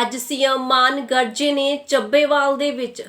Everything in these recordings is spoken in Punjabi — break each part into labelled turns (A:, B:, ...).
A: ਅੱਜ ਸੀਐਮ ਮਾਨ ਗਰਜੇ ਨੇ ਚੱਬੇਵਾਲ ਦੇ ਵਿੱਚ।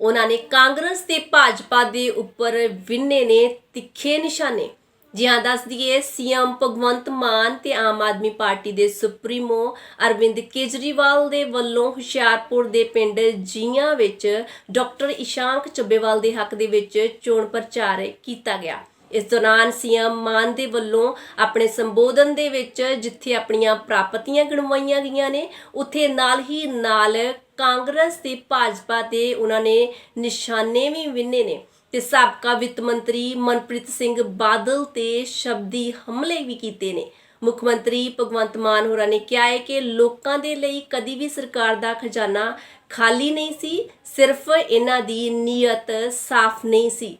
A: ਉਹਨਾਂ ਨੇ ਕਾਂਗਰਸ ਤੇ ਭਾਜਪਾ ਦੇ ਉੱਪਰ ਵਿੰਨੇ ਨੇ ਤਿੱਖੇ ਨਿਸ਼ਾਨੇ। ਜੀ ਹਾਂ ਦੱਸ ਦਈਏ, ਸੀਐਮ ਭਗਵੰਤ ਮਾਨ ਤੇ ਆਮ ਆਦਮੀ ਪਾਰਟੀ ਦੇ ਸੁਪਰੀਮੋ ਅਰਵਿੰਦ ਕੇਜਰੀਵਾਲ ਦੇ ਵੱਲੋਂ ਹੁਸ਼ਿਆਰਪੁਰ ਦੇ ਪਿੰਡ ਜੀਆਂ ਵਿੱਚ ਡਾਕਟਰ ਇਸ਼ਾਂਕ ਚੱਬੇਵਾਲ ਦੇ ਹੱਕ ਦੇ ਵਿੱਚ ਚੋਣ ਪ੍ਰਚਾਰ ਕੀਤਾ ਗਿਆ। ਇਸ ਦੌਰਾਨ ਸੀਐਮ ਮਾਨ ਦੇ ਵੱਲੋਂ ਆਪਣੇ ਸੰਬੋਧਨ ਦੇ ਵਿੱਚ ਜਿੱਥੇ ਆਪਣੀਆਂ ਪ੍ਰਾਪਤੀਆਂ ਗਿਣਵਾਈਆਂ ਗਈਆਂ ਨੇ, ਉੱਥੇ ਨਾਲ ਹੀ ਨਾਲ ਕਾਂਗਰਸ ਤੇ ਭਾਜਪਾ ਤੇ ਉਹਨਾਂ ਨੇ ਨਿਸ਼ਾਨੇ ਵੀ ਵਿੰਨੇ ਨੇ। ਤੇ ਸਾਬਕਾ ਵਿੱਤ ਮੰਤਰੀ ਮਨਪ੍ਰੀਤ ਸਿੰਘ ਬਾਦਲ ਤੇ ਸ਼ਬਦੀ ਹਮਲੇ ਵੀ ਕੀਤੇ ਨੇ। ਮੁੱਖ ਮੰਤਰੀ ਭਗਵੰਤ ਮਾਨ ਹੋਰਾਂ ਨੇ ਕਿਹਾ ਹੈ ਕਿ ਲੋਕਾਂ ਦੇ ਲਈ ਕਦੀ ਵੀ ਸਰਕਾਰ ਦਾ ਖਜ਼ਾਨਾ ਖਾਲੀ ਨਹੀਂ ਸੀ, ਸਿਰਫ ਇਹਨਾਂ ਦੀ ਨੀਅਤ ਸਾਫ਼ ਨਹੀਂ ਸੀ।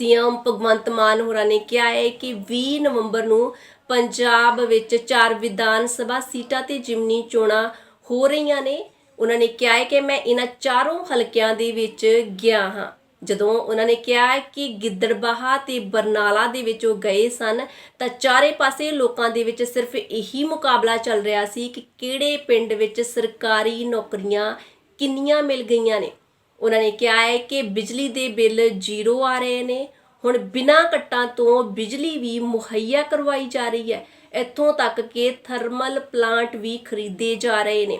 A: ਸੀਐਮ ਭਗਵੰਤ ਮਾਨ ਹੋਰਾਂ ਨੇ ਕਿਹਾ ਹੈ ਕਿ 20 ਨਵੰਬਰ ਨੂੰ ਪੰਜਾਬ ਵਿੱਚ ਚਾਰ ਵਿਧਾਨ ਸਭਾ ਸੀਟਾਂ ਤੇ ਜਿਮਨੀ ਚੋਣਾਂ ਹੋ ਰਹੀਆਂ ਨੇ। ਉਹਨਾਂ ਨੇ ਕਿਹਾ ਹੈ ਕਿ ਮੈਂ ਇਹਨਾਂ ਚਾਰੋਂ ਹਲਕਿਆਂ ਦੇ ਵਿੱਚ ਗਿਆ ਹਾਂ। ਜਦੋਂ ਉਹਨਾਂ ਨੇ ਕਿਹਾ ਕਿ ਗਿੱਦੜਬਾਹਾ ਤੇ ਬਰਨਾਲਾ ਦੇ ਵਿੱਚ ਉਹ ਗਏ ਸਨ, ਤਾਂ ਚਾਰੇ ਪਾਸੇ ਲੋਕਾਂ ਦੇ ਵਿੱਚ ਸਿਰਫ ਇਹੀ ਮੁਕਾਬਲਾ ਚੱਲ ਰਿਹਾ ਸੀ ਕਿ ਕਿਹੜੇ ਪਿੰਡ ਵਿੱਚ ਸਰਕਾਰੀ ਨੌਕਰੀਆਂ ਕਿੰਨੀਆਂ ਮਿਲ ਗਈਆਂ ਨੇ। ਉਹਨਾਂ ਨੇ ਕਿਹਾ ਹੈ ਕਿ ਬਿਜਲੀ ਦੇ ਬਿੱਲ ਜ਼ੀਰੋ ਆ ਰਹੇ ਨੇ। ਹੁਣ ਬਿਨਾਂ ਕੱਟਾਂ ਤੋਂ ਬਿਜਲੀ ਵੀ ਮੁਹੱਈਆ ਕਰਵਾਈ ਜਾ ਰਹੀ ਹੈ। ਇੱਥੋਂ ਤੱਕ ਕਿ ਥਰਮਲ ਪਲਾਂਟ ਵੀ ਖਰੀਦੇ ਜਾ ਰਹੇ ਨੇ।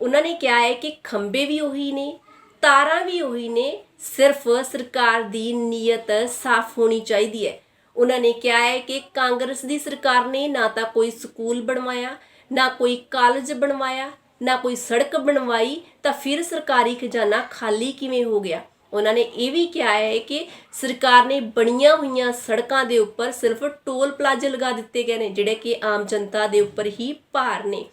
A: ਉਹਨਾਂ ਨੇ ਕਿਹਾ ਹੈ ਕਿ ਖੰਬੇ ਵੀ ਉਹੀ ਨੇ, ਤਾਰਾਂ ਵੀ ਉਹੀ ਨੇ, ਸਿਰਫ ਸਰਕਾਰ ਦੀ ਨੀਅਤ ਸਾਫ਼ ਹੋਣੀ ਚਾਹੀਦੀ ਹੈ। ਉਹਨਾਂ ਨੇ ਕਿਹਾ ਹੈ ਕਿ ਕਾਂਗਰਸ ਦੀ ਸਰਕਾਰ ਨੇ ਨਾ ਤਾਂ ਕੋਈ ਸਕੂਲ ਬਣਵਾਇਆ, ਨਾ ਕੋਈ ਕਾਲਜ ਬਣਵਾਇਆ ਨਾ ਕੋਈ ਸੜਕ ਬਣਵਾਈ ਤਾਂ ਫਿਰ ਸਰਕਾਰੀ ਖਜ਼ਾਨਾ ਖਾਲੀ ਕਿਵੇਂ ਹੋ ਗਿਆ? ਉਹਨਾਂ ਨੇ ਇਹ ਵੀ ਕਿਹਾ ਹੈ ਕਿ ਸਰਕਾਰ ਨੇ ਬਣੀਆਂ ਹੋਈਆਂ ਸੜਕਾਂ ਦੇ ਉੱਪਰ ਸਿਰਫ ਟੋਲ ਪਲਾਜ਼ੇ ਲਗਾ ਦਿੱਤੇ ਗਏ ਨੇ, ਜਿਹੜੇ ਕਿ ਆਮ ਜਨਤਾ ਦੇ ਉੱਪਰ ਹੀ ਭਾਰ ਨੇ।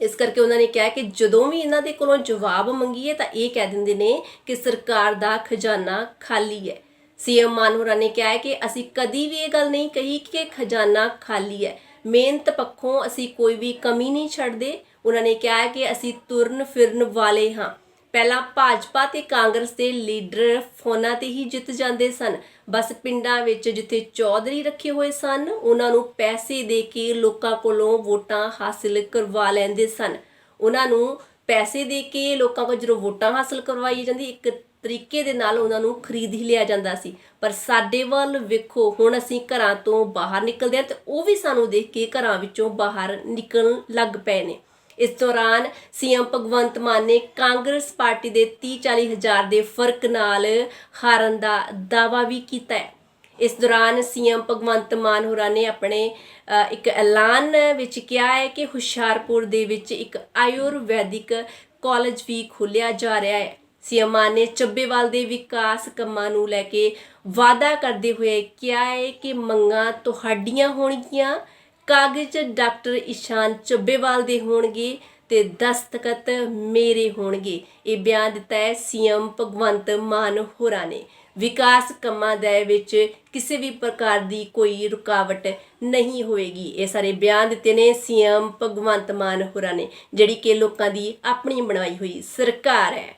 A: ਇਸ ਕਰਕੇ ਉਹਨਾਂ ਨੇ ਕਿਹਾ ਕਿ ਜਦੋਂ ਵੀ ਇਹਨਾਂ ਦੇ ਕੋਲੋਂ ਜਵਾਬ ਮੰਗੀਏ ਤਾਂ ਇਹ ਕਹਿ ਦਿੰਦੇ ਨੇ ਕਿ ਸਰਕਾਰ ਦਾ ਖਜ਼ਾਨਾ ਖਾਲੀ ਹੈ। ਸੀਐਮ ਮਾਨ ਹੋਰਾਂ ਨੇ ਕਿਹਾ ਹੈ ਕਿ ਅਸੀਂ ਕਦੀ ਵੀ ਇਹ ਗੱਲ ਨਹੀਂ ਕਹੀ ਕਿ ਖਜ਼ਾਨਾ ਖਾਲੀ ਹੈ। ਮਿਹਨਤ ਪੱਖੋਂ ਅਸੀਂ ਕੋਈ ਵੀ ਕਮੀ ਨਹੀਂ ਛੱਡਦੇ। ਉਹਨਾਂ ਨੇ ਕਿਹਾ ਕਿ ਅਸੀਂ ਤੁਰਨ ਫਿਰਨ ਵਾਲੇ ਹਾਂ। ਪਹਿਲਾਂ ਭਾਜਪਾ ਤੇ ਕਾਂਗਰਸ ਦੇ ਲੀਡਰ ਫੋਨਾਂ ਤੇ ਹੀ ਜਿੱਤ ਜਾਂਦੇ ਸਨ। ਬਸ ਪਿੰਡਾਂ ਵਿੱਚ ਜਿੱਥੇ ਚੌਧਰੀ ਰੱਖੇ ਹੋਏ ਸਨ, ਉਹਨਾਂ ਨੂੰ ਪੈਸੇ ਦੇ ਕੇ ਲੋਕਾਂ ਕੋਲੋਂ ਵੋਟਾਂ ਹਾਸਿਲ ਕਰਵਾ ਲੈਂਦੇ ਸਨ। ਉਹਨਾਂ ਨੂੰ ਪੈਸੇ ਦੇ ਕੇ ਲੋਕਾਂ ਕੋਲ ਜਦੋਂ ਵੋਟਾਂ ਹਾਸਲ ਕਰਵਾਈ ਜਾਂਦੀ ਇੱਕ ਤਰੀਕੇ ਦੇ ਨਾਲ ਉਹਨਾਂ ਨੂੰ ਖਰੀਦ ਹੀ ਲਿਆ ਜਾਂਦਾ ਸੀ। ਪਰ ਸਾਡੇ ਵੱਲ ਵੇਖੋ, ਹੁਣ ਅਸੀਂ ਘਰਾਂ ਤੋਂ ਬਾਹਰ ਨਿਕਲਦੇ ਹਾਂ ਤੇ ਉਹ ਵੀ ਸਾਨੂੰ ਦੇਖ ਕੇ ਘਰਾਂ ਵਿੱਚੋਂ ਬਾਹਰ ਨਿਕਲਣ ਲੱਗ ਪਏ ਨੇ। ਇਸ ਦੌਰਾਨ ਸੀਐਮ ਭਗਵੰਤ ਮਾਨ ਨੇ ਕਾਂਗਰਸ ਪਾਰਟੀ ਦੇ 30-40 ਹਜ਼ਾਰ ਦੇ ਫ਼ਰਕ ਨਾਲ ਹਾਰਨ ਦਾ ਦਾਵਾ ਵੀ ਕੀਤਾ ਹੈ। ਇਸ ਦੌਰਾਨ ਸੀਐਮ ਭਗਵੰਤ ਮਾਨ ਹੋਰਾਂ ਨੇ ਆਪਣੇ ਇੱਕ ਐਲਾਨ ਵਿੱਚ ਕਿਹਾ ਹੈ ਕਿ ਹੁਸ਼ਿਆਰਪੁਰ ਦੇ ਵਿੱਚ ਇੱਕ ਆਯੁਰਵੈਦਿਕ ਕਾਲਜ ਵੀ ਖੋਲ੍ਹਿਆ ਜਾ ਰਿਹਾ ਹੈ। ਸੀਐਮ ਮਾਨ ਨੇ ਚੱਬੇਵਾਲ ਦੇ ਵਿਕਾਸ ਕੰਮਾਂ ਨੂੰ ਲੈ ਕੇ ਵਾਅਦਾ ਕਰਦੇ ਹੋਏ ਕਿਹਾ ਹੈ ਕਿ ਮੰਗਾਂ ਤੁਹਾਡੀਆਂ ਹੋਣਗੀਆਂ, ਕਾਗਜ਼ ਡਾਕਟਰ ਇਸ਼ਾਨ ਚੱਬੇਵਾਲ ਦੇ ਹੋਣਗੇ ਤੇ ਦਸਤਖਤ ਮੇਰੇ ਹੋਣਗੇ, ਇਹ ਬਿਆਨ ਦਿੱਤਾ ਹੈ ਸੀਐਮ ਭਗਵੰਤ ਮਾਨ ਹੋਰਾਂ ਨੇ। ਵਿਕਾਸ ਕੰਮਾਂ ਦੇ ਵਿੱਚ ਕਿਸੇ ਵੀ ਪ੍ਰਕਾਰ ਦੀ ਕੋਈ ਰੁਕਾਵਟ ਨਹੀਂ ਹੋਏਗੀ, ਇਹ ਸਾਰੇ ਬਿਆਨ ਦਿੱਤੇ ਨੇ ਸੀਐਮ ਭਗਵੰਤ ਮਾਨ ਹੋਰਾਂ ਨੇ, ਜਿਹੜੀ ਕਿ ਲੋਕਾਂ ਦੀ ਆਪਣੀ ਬਣਾਈ ਹੋਈ ਸਰਕਾਰ ਹੈ।